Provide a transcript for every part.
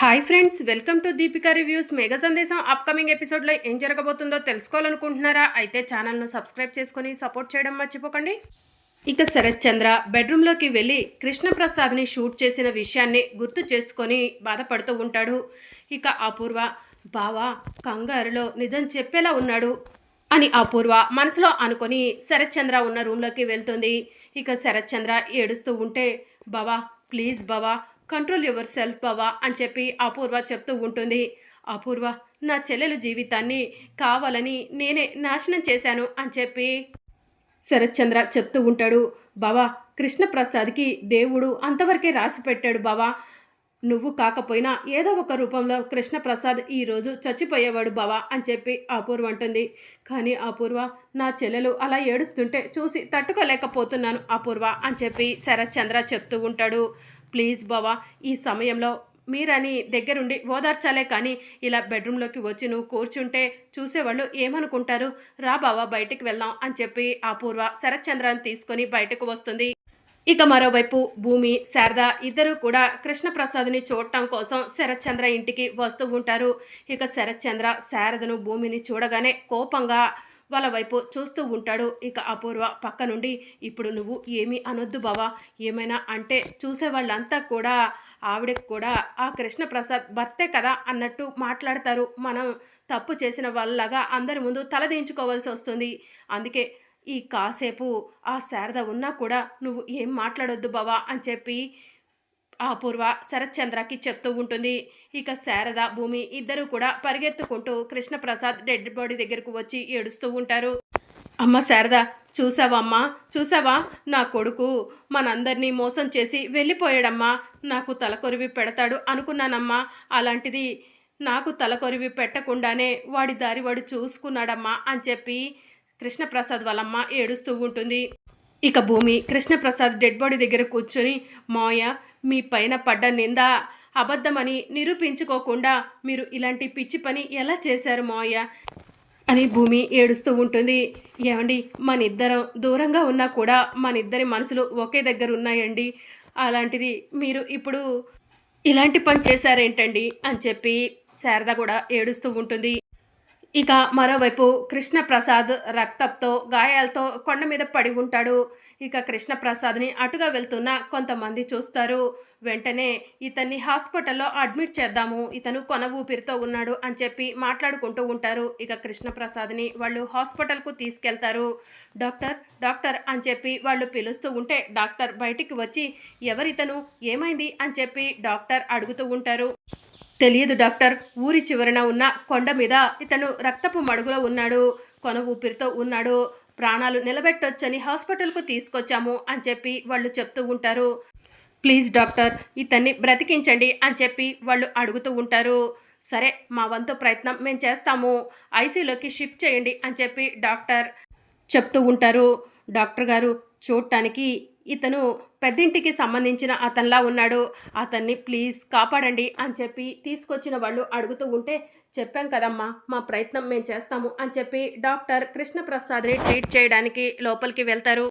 Hi friends welcome to Deepika reviews mega సందేశం upcoming ఎపిసోడ్లో ఏం జరగబోతుందో తెలుసుకోవాలనుకుంటున్నారా? అయితే ఛానల్ను సబ్స్క్రైబ్ చేసుకొని సపోర్ట్ చేయడం మర్చిపోకండి. ఇక శరత్ చంద్ర బెడ్రూమ్లోకి వెళ్ళి కృష్ణప్రసాద్ని షూట్ చేసిన విషయాన్ని గుర్తు చేసుకొని బాధపడుతూ ఉంటాడు. ఇక అపూర్వ బావా కంగారులో నిజం చెప్పేలా ఉన్నాడు అని అపూర్వ మనసులో అనుకొని శరత్ చంద్ర ఉన్న రూమ్లోకి వెళ్తుంది. ఇక శరత్ చంద్ర ఏడుస్తూ ఉంటే బావా ప్లీజ్ బావా కంట్రోల్ యువర్ సెల్ఫ్ బావా అని చెప్పి అపూర్వ చెప్తూ ఉంటుంది. అపూర్వ నా చెల్లెలు జీవితాన్ని కావాలని నేనే నాశనం చేశాను అని చెప్పి శరత్చంద్ర చెప్తూ ఉంటాడు. బావా కృష్ణప్రసాద్కి దేవుడు అంతవరకే రాసి పెట్టాడు బావా. నువ్వు కాకపోయినా ఏదో ఒక రూపంలో కృష్ణప్రసాద్ ఈరోజు చచ్చిపోయేవాడు బావా అని చెప్పి అపూర్వ అంటుంది. కానీ అపూర్వ నా చెల్లెలు అలా ఏడుస్తుంటే చూసి తట్టుకోలేకపోతున్నాను అపూర్వ అని చెప్పి శరత్చంద్ర చెప్తూ ఉంటాడు. ప్లీజ్ బావా ఈ సమయంలో మీరని దగ్గరుండి ఓదార్చాలే కానీ ఇలా బెడ్రూమ్లోకి వచ్చి నువ్వు కూర్చుంటే చూసేవాళ్ళు ఏమనుకుంటారు? రా బావా బయటికి వెళ్దాం అని చెప్పి అపూర్వ శరత్చంద్రాన్ని తీసుకొని బయటకు వస్తుంది. ఇక మరోవైపు భూమి శారద ఇద్దరు కూడా కృష్ణప్రసాద్ని చూడటం కోసం శరత్చంద్ర ఇంటికి వస్తూ ఉంటారు. ఇక శరత్చంద్ర శారదను భూమిని చూడగానే కోపంగా వాళ్ళ వైపు చూస్తూ ఉంటాడు. ఇక అపూర్వ పక్క నుండి ఇప్పుడు నువ్వు ఏమీ అనొద్దు బావా. ఏమైనా అంటే చూసే వాళ్ళంతా కూడా ఆవిడకి కూడా ఆ కృష్ణప్రసాద్ భర్తే కదా అన్నట్టు మాట్లాడతారు. మనం తప్పు చేసిన వాళ్ళలాగా అందరి ముందు తలదించుకోవాల్సి వస్తుంది. అందుకే ఈ కాసేపు ఆ శారద ఉన్నా కూడా నువ్వు ఏం మాట్లాడొద్దు బావా అని చెప్పి ఆ పూర్వ శరత్చంద్రకి చెప్తూ ఉంటుంది. ఇక శారద భూమి ఇద్దరు కూడా పరిగెత్తుకుంటూ కృష్ణప్రసాద్ డెడ్ బాడీ దగ్గరకు వచ్చి ఏడుస్తూ ఉంటారు. అమ్మ శారద చూసావమ్మా చూసావా? నా కొడుకు మనందరినీ మోసం చేసి వెళ్ళిపోయాడమ్మా. నాకు తలకొరివి పెడతాడు అనుకున్నానమ్మా. అలాంటిది నాకు తలకొరివి పెట్టకుండానే వాడి దారి వాడు చూసుకున్నాడమ్మా అని చెప్పి కృష్ణప్రసాద్ వాళ్ళమ్మ ఏడుస్తూ ఉంటుంది. ఇక భూమి కృష్ణప్రసాద్ డెడ్ బాడీ దగ్గర కూర్చొని మాయ మీ పైన పడ్డ నిందా అబద్ధమని నిరూపించుకోకుండా మీరు ఇలాంటి పిచ్చి పని ఎలా చేశారు మాయ అని భూమి ఏడుస్తూ ఉంటుంది. ఏమండి మన ఇద్దరం దూరంగా ఉన్నా కూడా మన ఇద్దరి మనసులు ఒకే దగ్గర ఉన్నాయండి. అలాంటిది మీరు ఇప్పుడు ఇలాంటి పని చేశారేంటండి? అని చెప్పి శారద కూడా ఏడుస్తూ ఉంటుంది. ఇక మరోవైపు కృష్ణప్రసాద్ రక్తంతో గాయాలతో కొండ మీద పడి ఉంటాడు. ఇక కృష్ణప్రసాద్ని అటుగా వెళ్తున్న కొంతమంది చూస్తారు. వెంటనే ఇతన్ని హాస్పిటల్లో అడ్మిట్ చేద్దాము ఇతను కొన ఊపిరితో ఉన్నాడు అని చెప్పి మాట్లాడుకుంటూ ఉంటారు. ఇక కృష్ణప్రసాద్ని వాళ్ళు హాస్పిటల్కు తీసుకెళ్తారు. డాక్టర్ డాక్టర్ అని చెప్పి వాళ్ళు పిలుస్తూ ఉంటే డాక్టర్ బయటికి వచ్చి ఎవరితను ఏమైంది అని చెప్పి డాక్టర్ అడుగుతూ ఉంటారు. తెలియదు డాక్టర్. ఊరి చివరన ఉన్న కొండ మీద ఇతను రక్తపు మడుగులో ఉన్నాడు. కొన ఊపిరితో ఉన్నాడు. ప్రాణాలు నిలబెట్టొచ్చని హాస్పిటల్కు తీసుకొచ్చాము అని చెప్పి వాళ్ళు చెప్తూ ఉంటారు. ప్లీజ్ డాక్టర్ ఇతన్ని బ్రతికించండి అని చెప్పి వాళ్ళు అడుగుతూ ఉంటారు. సరే మా వంతు ప్రయత్నం మేము చేస్తాము. ఐసీలోకి షిఫ్ట్ చేయండి అని చెప్పి డాక్టర్ చెప్తూ ఉంటారు. డాక్టర్ గారు చూడటానికి ఇతను పెద్దింటికి సంబంధించిన అతనిలా ఉన్నాడు. అతన్ని ప్లీజ్ కాపాడండి అని చెప్పి తీసుకొచ్చిన వాళ్ళు అడుగుతూ ఉంటే చెప్పాం కదమ్మా మా ప్రయత్నం మేము చేస్తాము అని చెప్పి డాక్టర్ కృష్ణప్రసాద్ని ట్రీట్ చేయడానికి లోపలికి వెళ్తారు.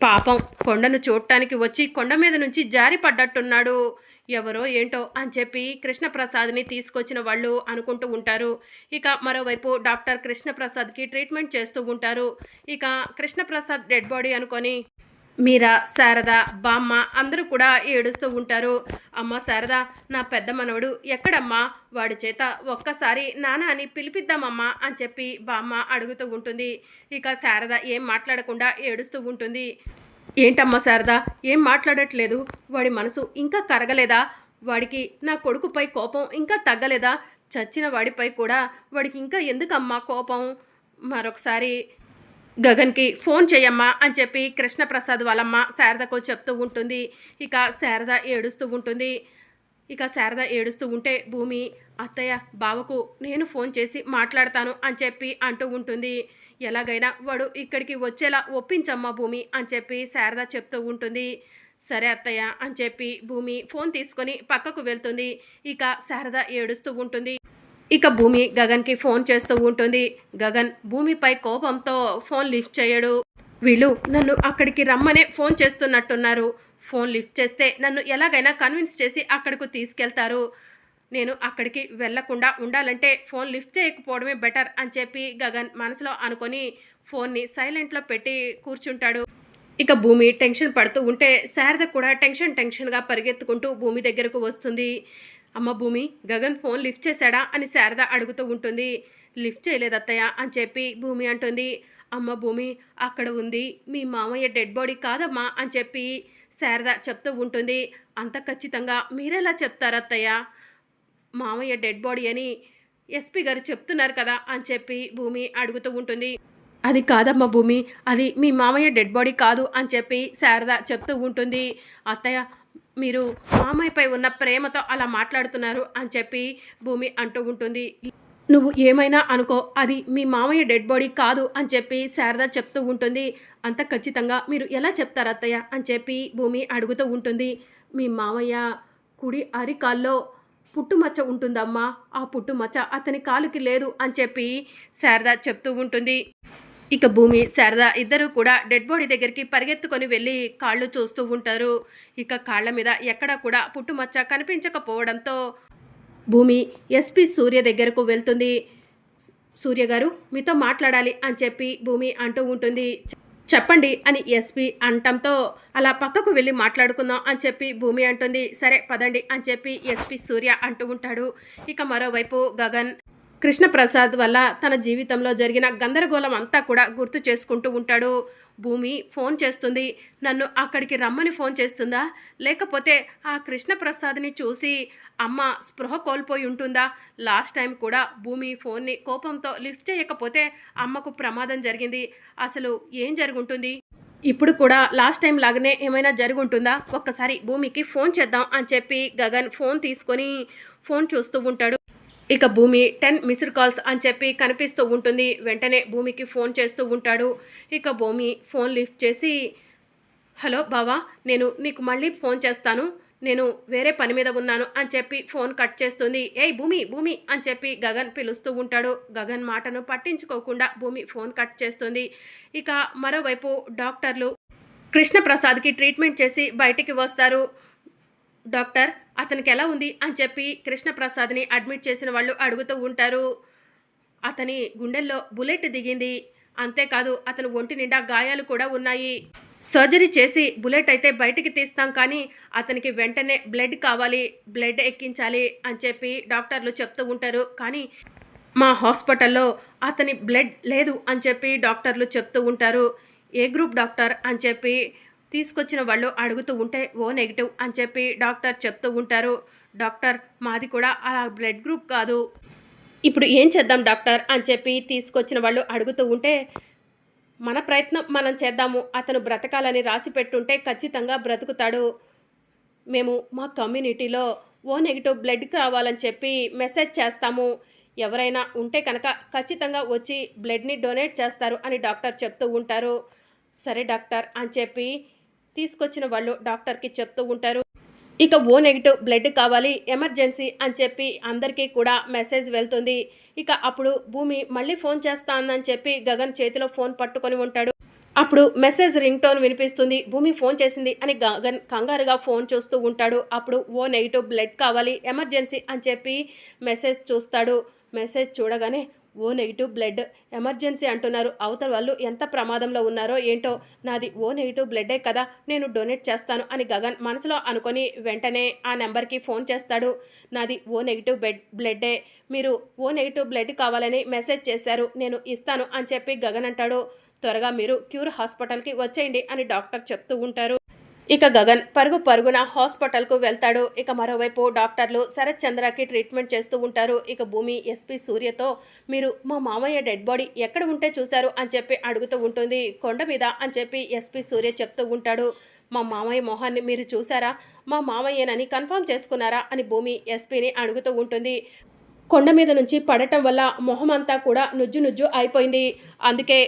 పాపం కొండను చూడటానికి వచ్చి కొండ మీద నుంచి జారి పడ్డట్టున్నాడు. ఎవరో ఏంటో అని చెప్పి కృష్ణప్రసాద్ని తీసుకొచ్చిన వాళ్ళు అనుకుంటూ ఉంటారు. ఇక మరోవైపు డాక్టర్ కృష్ణప్రసాద్కి ట్రీట్మెంట్ చేస్తూ ఉంటారు. ఇక కృష్ణప్రసాద్ డెడ్ బాడీ అనుకొని మీరా శారద బామ్మ అందరూ కూడా ఏడుస్తూ ఉంటారు. అమ్మ శారద నా పెద్ద మనవడు ఎక్కడమ్మా? వాడి చేత ఒక్కసారి నాన్న అని పిలిపిద్దామమ్మా అని చెప్పి బామ్మ అడుగుతూ ఉంటుంది. ఇక శారద ఏం మాట్లాడకుండా ఏడుస్తూ ఉంటుంది. ఏంటమ్మా శారద ఏం మాట్లాడట్లేదు? వాడి మనసు ఇంకా కరగలేదా? వాడికి నా కొడుకుపై కోపం ఇంకా తగ్గలేదా? చచ్చిన వాడిపై కూడా వాడికి ఇంకా ఎందుకమ్మా కోపం? మరొకసారి గగన్కి ఫోన్ చేయమ్మా అని చెప్పి కృష్ణప్రసాద్ వాళ్ళమ్మ శారదకు చెప్తూ ఉంటుంది. ఇక శారద ఏడుస్తూ ఉంటుంది. ఇక శారద ఏడుస్తూ ఉంటే భూమి అత్తయ్య బావకు నేను ఫోన్ చేసి మాట్లాడతాను అని చెప్పి అంటూ ఉంటుంది. ఎలాగైనా వాడు ఇక్కడికి వచ్చేలా ఒప్పించమ్మా భూమి అని చెప్పి శారద చెప్తూ ఉంటుంది. సరే అత్తయ్య అని చెప్పి భూమి ఫోన్ తీసుకొని పక్కకు వెళ్తుంది. ఇక శారద ఏడుస్తూ ఉంటుంది. ఇక భూమి గగన్కి ఫోన్ చేస్తూ ఉంటుంది. గగన్ భూమిపై కోపంతో ఫోన్ లిఫ్ట్ చేయడు. వీళ్ళు నన్ను అక్కడికి రమ్మనే ఫోన్ చేస్తున్నట్టున్నారు. ఫోన్ లిఫ్ట్ చేస్తే నన్ను ఎలాగైనా కన్విన్స్ చేసి అక్కడికి తీసుకెళ్తారు. నేను అక్కడికి వెళ్ళకుండా ఉండాలంటే ఫోన్ లిఫ్ట్ చేయకపోవడమే బెటర్ అని చెప్పి గగన్ మనసులో అనుకొని ఫోన్ని సైలెంట్లో పెట్టి కూర్చుంటాడు. ఇక భూమి టెన్షన్ పడుతూ ఉంటే శారద కూడా టెన్షన్ టెన్షన్గా పరిగెత్తుకుంటూ భూమి దగ్గరకు వస్తుంది. అమ్మ భూమి గగన్ ఫోన్ లిఫ్ట్ చేశాడా అని శారద అడుగుతూ ఉంటుంది. లిఫ్ట్ చేయలేదు అత్తయ్య అని చెప్పి భూమి అంటుంది. అమ్మ భూమి అక్కడ ఉంది. మీ మామయ్య డెడ్ బాడీ కాదమ్మా అని చెప్పి శారద చెప్తూ ఉంటుంది. అంత ఖచ్చితంగా మీరెలా చెప్తారు అత్తయ్య? మామయ్య డెడ్ బాడీ అని ఎస్పీ గారు చెప్తున్నారు కదా అని చెప్పి భూమి అడుగుతూ ఉంటుంది. అది కాదమ్మ భూమి అది మీ మామయ్య డెడ్ బాడీ కాదు అని చెప్పి శారద చెప్తూ ఉంటుంది. అత్తయ్య మీరు మామయ్యపై ఉన్న ప్రేమతో అలా మాట్లాడుతున్నారు అని చెప్పి భూమి అంటూ ఉంటుంది. నువ్వు ఏమైనా అనుకో అది మీ మామయ్య డెడ్ బాడీ కాదు అని చెప్పి శారద చెప్తూ ఉంటుంది. అంత ఖచ్చితంగా మీరు ఎలా చెప్తారు అత్తయ్య అని చెప్పి భూమి అడుగుతూ ఉంటుంది. మీ మామయ్య కుడి అరికాల్లో పుట్టుమచ్చ ఉంటుందమ్మా. ఆ పుట్టుమచ్చ అతని కాలుకి లేదు అని చెప్పి శారద చెప్తూ ఉంటుంది. ఇక భూమి శారద ఇద్దరు కూడా డెడ్ బాడీ దగ్గరికి పరిగెత్తుకొని వెళ్ళి కాళ్ళు చూస్తూ ఉంటారు. ఇక కాళ్ళ మీద ఎక్కడా కూడా పుట్టుమచ్చ కనిపించకపోవడంతో భూమి ఎస్పి సూర్య దగ్గరకు వెళ్తుంది. సూర్య గారు మీతో మాట్లాడాలి అని చెప్పి భూమి అంటూ ఉంటుంది. చెప్పండి అని ఎస్పి అంటంతో అలా పక్కకు వెళ్ళి మాట్లాడుకుందాం అని చెప్పి భూమి అంటుంది. సరే పదండి అని చెప్పి ఎస్పి సూర్య అంటూ ఉంటాడు. ఇక మరోవైపు గగన్ కృష్ణప్రసాద్ వల్ల తన జీవితంలో జరిగిన గందరగోళం అంతా కూడా గుర్తు చేసుకుంటూ ఉంటాడు. భూమి ఫోన్ చేస్తుంది. నన్ను అక్కడికి రమ్మని ఫోన్ చేస్తుందా? లేకపోతే ఆ కృష్ణప్రసాద్ని చూసి అమ్మ స్పృహ కోల్పోయి ఉంటుందా? లాస్ట్ టైం కూడా భూమి ఫోన్ని కోపంతో లిఫ్ట్ చేయకపోతే అమ్మకు ప్రమాదం జరిగింది. అసలు ఏం జరుగుంటుంది? ఇప్పుడు కూడా లాస్ట్ టైం లాగానే ఏమైనా జరుగుంటుందా? ఒక్కసారి భూమికి ఫోన్ చేద్దాం అని చెప్పి గగన్ ఫోన్ తీసుకొని ఫోన్ చూస్తూ ఉంటాడు. ఇక భూమి టెన్ మిస్డ్ కాల్స్ అని చెప్పి కనిపిస్తూ ఉంటుంది. వెంటనే భూమికి ఫోన్ చేస్తూ ఉంటాడు. ఇక భూమి ఫోన్ లిఫ్ట్ చేసి హలో బావా నేను నీకు మళ్ళీ ఫోన్ చేస్తాను. నేను వేరే పని మీద ఉన్నాను అని చెప్పి ఫోన్ కట్ చేస్తుంది. ఏయ్ భూమి భూమి అని చెప్పి గగన్ పిలుస్తూ ఉంటాడు. గగన్ మాటను పట్టించుకోకుండా భూమి ఫోన్ కట్ చేస్తుంది. ఇక మరోవైపు డాక్టర్లు కృష్ణప్రసాద్కి ట్రీట్మెంట్ చేసి బయటికి వస్తారు. డాక్టర్ అతనికి ఎలా ఉంది అని చెప్పి కృష్ణప్రసాద్ని అడ్మిట్ చేసిన వాళ్ళు అడుగుతూ ఉంటారు. అతని గుండెల్లో బుల్లెట్ దిగింది. అంతేకాదు అతని ఒంటి నిండా గాయాలు కూడా ఉన్నాయి. సర్జరీ చేసి బుల్లెట్ అయితే బయటికి తీస్తాం కానీ అతనికి వెంటనే బ్లడ్ కావాలి బ్లడ్ ఎక్కించాలి అని చెప్పి డాక్టర్లు చెప్తూ ఉంటారు. కానీ మా హాస్పిటల్లో అతని బ్లడ్ లేదు అని చెప్పి డాక్టర్లు చెప్తూ ఉంటారు. ఏ గ్రూప్ డాక్టర్ అని చెప్పి తీసుకొచ్చిన వాళ్ళు అడుగుతూ ఉంటే ఓ నెగిటివ్ అని చెప్పి డాక్టర్ చెప్తూ ఉంటారు. డాక్టర్ మాది కూడా అలా బ్లడ్ గ్రూప్ కాదు. ఇప్పుడు ఏం చేద్దాం డాక్టర్ అని చెప్పి తీసుకొచ్చిన వాళ్ళు అడుగుతూ ఉంటే మన ప్రయత్నం మనం చేద్దాము. అతను బ్రతకాలని రాసి పెట్టుంటే ఖచ్చితంగా బ్రతుకుతాడు. మేము మా కమ్యూనిటీలో ఓ నెగిటివ్ బ్లడ్ కావాలని చెప్పి మెసేజ్ చేస్తాము. ఎవరైనా ఉంటే కనుక ఖచ్చితంగా వచ్చి బ్లడ్ని డొనేట్ చేస్తారు అని డాక్టర్ చెప్తూ ఉంటారు. సరే డాక్టర్ అని చెప్పి తీసుకొచ్చిన వాళ్ళు డాక్టర్కి చెప్తూ ఉంటారు. ఇక ఓ నెగిటివ్ బ్లడ్ కావాలి ఎమర్జెన్సీ అని చెప్పి అందరికీ కూడా మెసేజ్ వెళ్తుంది. ఇక అప్పుడు భూమి మళ్ళీ ఫోన్ చేస్తానని చెప్పి గగన్ చేతిలో ఫోన్ పట్టుకొని ఉంటాడు. అప్పుడు మెసేజ్ రింగ్ టోన్ వినిపిస్తుంది. భూమి ఫోన్ చేసింది అని గగన్ కంగారుగా ఫోన్ చూస్తూ ఉంటాడు. అప్పుడు ఓ నెగిటివ్ బ్లడ్ కావాలి ఎమర్జెన్సీ అని చెప్పి మెసేజ్ చూస్తాడు. మెసేజ్ చూడగానే ఓ నెగిటివ్ బ్లడ్ ఎమర్జెన్సీ అంటున్నారు. అవతల వాళ్ళు ఎంత ప్రమాదంలో ఉన్నారో ఏంటో నాది ఓ నెగిటివ్ బ్లడ్డే కదా నేను డొనేట్ చేస్తాను అని గగన్ మనసులో అనుకొని వెంటనే ఆ నెంబర్కి ఫోన్ చేస్తాడు. నాది ఓ నెగిటివ్ బెడ్ బ్లడ్డే మీరు ఓ నెగిటివ్ బ్లడ్ కావాలని మెసేజ్ చేశారు నేను ఇస్తాను అని చెప్పి గగన్ అంటాడు. త్వరగా మీరు క్యూర్ హాస్పిటల్కి వచ్చేయండి అని డాక్టర్ చెప్తూ ఉంటారు. ఇక గగన్ పరుగు పరుగున హాస్పిటల్కు వెళ్తాడు. ఇక మరోవైపు డాక్టర్లు శరత్ చంద్రకి ట్రీట్మెంట్ చేస్తూ ఉంటారు. ఇక భూమి ఎస్పీ సూర్యతో మీరు మా మామయ్య డెడ్ బాడీ ఎక్కడ ఉంటే చూశారు అని చెప్పి అడుగుతూ ఉంటుంది. కొండ మీద అని చెప్పి ఎస్పీ సూర్య చెప్తూ ఉంటాడు. మా మామయ్య మొహాన్ని మీరు చూసారా మా మామయ్యనని కన్ఫర్మ్ చేసుకున్నారా? అని భూమి ఎస్పీని అడుగుతూ ఉంటుంది. కొండ మీద నుంచి పడటం వల్ల మొహం అంతా కూడా నుజ్జు నుజ్జు అయిపోయింది. అందుకే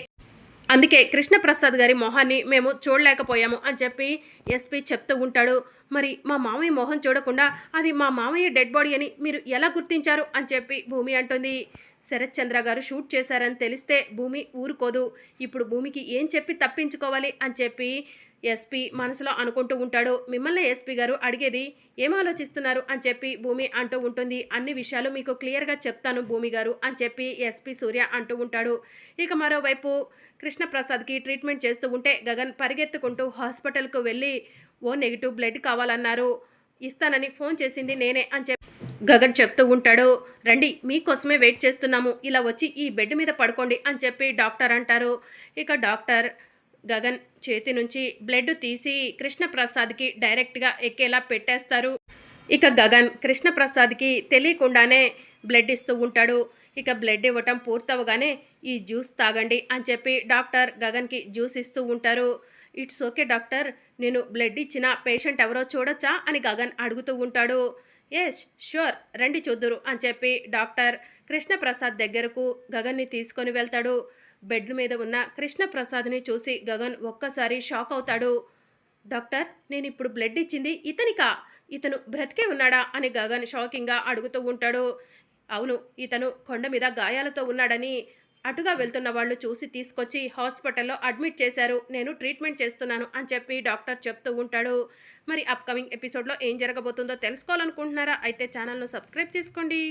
అందుకే కృష్ణప్రసాద్ గారి మొహాన్ని మేము చూడలేకపోయాము అని చెప్పి ఎస్పీ చెప్తూ ఉంటాడు. మరి మా మామయ్య మొహం చూడకుండా అది మా మామయ్య డెడ్ బాడీ అని మీరు ఎలా గుర్తించారు అని చెప్పి భూమి అంటుంది. శరత్ చంద్ర గారు షూట్ చేశారని తెలిస్తే భూమి ఊరుకోదు. ఇప్పుడు భూమికి ఏం చెప్పి తప్పించుకోవాలి అని చెప్పి ఎస్పీ మనసులో అనుకుంటూ ఉంటాడు. మిమ్మల్ని ఎస్పీ గారు అడిగేది ఏం ఆలోచిస్తున్నారు? అని చెప్పి భూమి అంటూ ఉంటుంది. అన్ని విషయాలు మీకు క్లియర్గా చెప్తాను భూమి గారు అని చెప్పి ఎస్పీ సూర్య అంటూ ఉంటాడు. ఇక మరోవైపు కృష్ణప్రసాద్కి ట్రీట్మెంట్ చేస్తూ ఉంటే గగన్ పరిగెత్తుకుంటూ హాస్పిటల్కు వెళ్ళి ఓ నెగిటివ్ బ్లడ్ కావాలన్నారు. ఇస్తానని ఫోన్ చేసింది నేనే అని చెప్పి గగన్ చెప్తూ ఉంటాడు. రండి మీకోసమే వెయిట్ చేస్తున్నాము. ఇలా వచ్చి ఈ బెడ్ మీద పడుకోండి అని చెప్పి డాక్టర్ అంటారు. ఇక డాక్టర్ గగన్ చేతి నుంచి బ్లడ్ తీసి కృష్ణప్రసాద్కి డైరెక్ట్గా ఎక్కేలా పెట్టేస్తారు. ఇక గగన్ కృష్ణప్రసాద్కి తెలియకుండానే బ్లడ్ ఇస్తూ ఉంటాడు. ఇక బ్లడ్ ఇవ్వటం పూర్తవగానే ఈ జ్యూస్ తాగండి అని చెప్పి డాక్టర్ గగన్కి జ్యూస్ ఇస్తూ ఉంటారు. ఇట్స్ ఓకే డాక్టర్ నేను బ్లడ్ ఇచ్చిన పేషెంట్ ఎవరో చూడొచ్చా? అని గగన్ అడుగుతూ ఉంటాడు. ఎస్ ష్యూర్ రండి చూద్దురు అని చెప్పి డాక్టర్ కృష్ణప్రసాద్ దగ్గరకు గగన్ని తీసుకొని వెళ్తాడు. బెడ్ మీద ఉన్న కృష్ణప్రసాద్ని చూసి గగన్ ఒక్కసారి షాక్ అవుతాడు. డాక్టర్ నేను ఇప్పుడు బ్లడ్ ఇచ్చింది ఇతనికా? ఇతను బ్రతికే ఉన్నాడా? అని గగన్ షాకింగ్గా అడుగుతూ ఉంటాడు. అవును ఇతను కొండ మీద గాయాలతో ఉన్నాడని అటుగా వెళ్తున్న వాళ్ళు చూసి తీసుకొచ్చి హాస్పిటల్లో అడ్మిట్ చేశారు. నేను ట్రీట్మెంట్ చేస్తున్నాను అని చెప్పి డాక్టర్ చెప్తూ ఉంటాడు. మరి అప్కమింగ్ ఎపిసోడ్లో ఏం జరగబోతుందో తెలుసుకోవాలనుకుంటున్నారా? అయితే ఛానల్ను సబ్స్క్రైబ్ చేసుకోండి.